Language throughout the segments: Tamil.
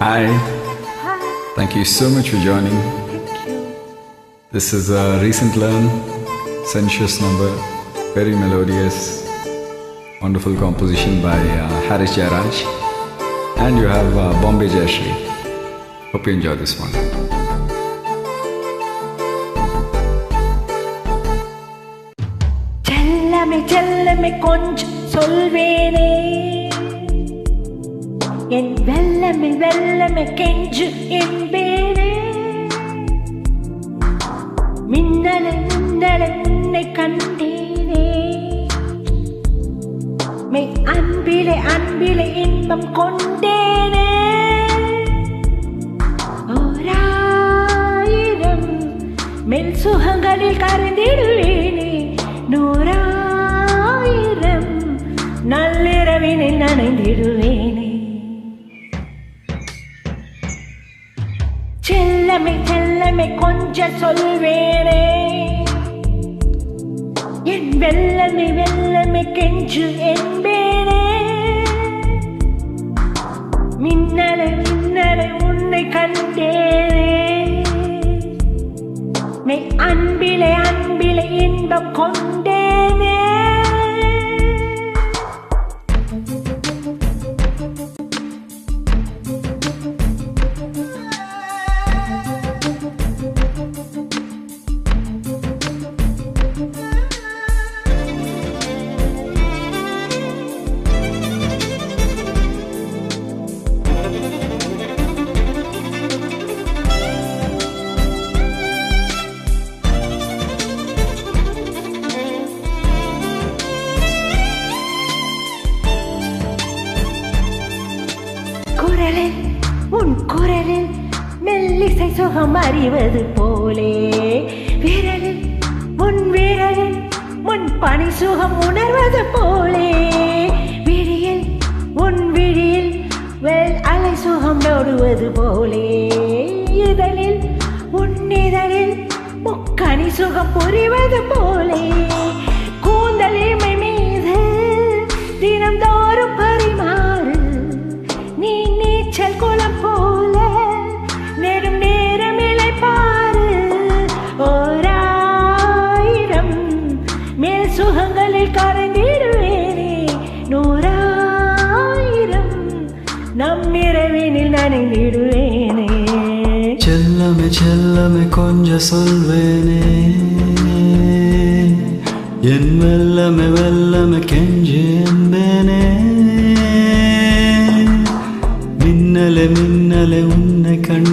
Hi. Thank you so much for joining. This is a recent learn, sensuous number, very melodious, wonderful composition by uh, Harish Jairaj. And you have uh, Bombay Jayashree. Hope you enjoy this one. செல்லமே செல்லமே கொஞ்சம் சொல்வேனே என் வெல்லமே வெல்லமே கெஞ்சு என் பேரே. மின்னலை மின்னலை உன்னை கண்டேனே. மெய் அன்பிலே அன்பிலே இன்பம் கொண்டேனே. ஓராயிரம் மெல் சுகங்களில் கரைந்திடுவேனே. நூறாயிரம் நள்ளிரவினை நனைந்திடுவேன். செல்லமை கொஞ்ச சொல்வேனே. என் வெள்ளமை வெள்ளமை கெஞ்சு என்பேனே. மின்னலை மின்னலை உன்னை கண்டேனே. மெய் அன்பிலே அன்பிலே இன்பம் கொண்டு இசை சுகம் அறிவது போலே. விரலில் உன் விரலில் உன் பனி சுகம் உணர்வது போலே. விழியில் உன் விழியில் வெள் அலை சுகம் ஓடுவது போலே. இதழில் உன் இதழில் முக்கனி சுகம் புரிவது போலே. செல்லமே செல்லமே கொஞ்சம் சொல்வேனே. என் வெல்லமே வெல்லமே கெஞ்சு என்பேனே. மின்னலே மின்னலே உன்னை கண்டேனே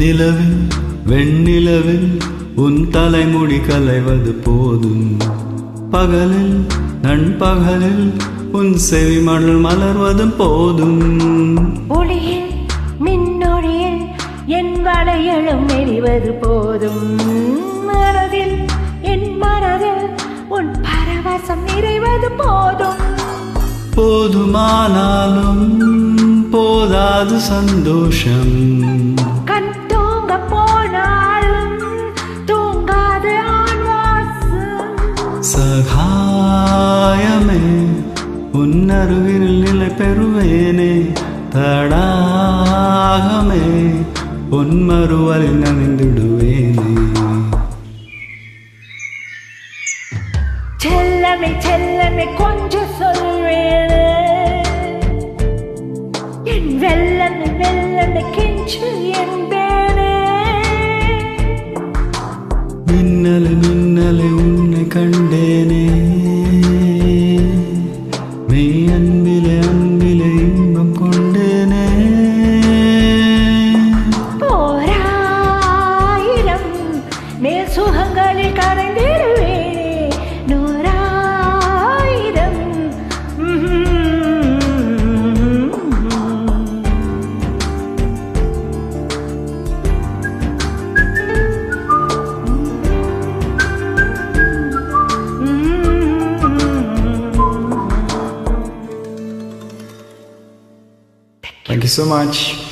நிலவில் வெண்ணிலவில் உன் தலைமுடி கலைவது போதும். பகலில் நண்பகலில் உன் செவிமடல் மலர்வதும் போதும். ஒளியில் மின்னொழியில் என் வளையலும் எரிவது போதும். மனதில் என் மனதில் உன் பரவசம் நிறைவது போதும். போதுமானாலும் போதாது சந்தோஷம். சகாயமே உன் அருகில் நிலை பெறுவேனே தடாகமே பொன்மறுவலில் நனைந்துடுவேனே. செல்லமே செல்லமே கொஞ்சம் சொல்வேனே. என் வெள்ளமே வெள்ளமே கெஞ்சு so much.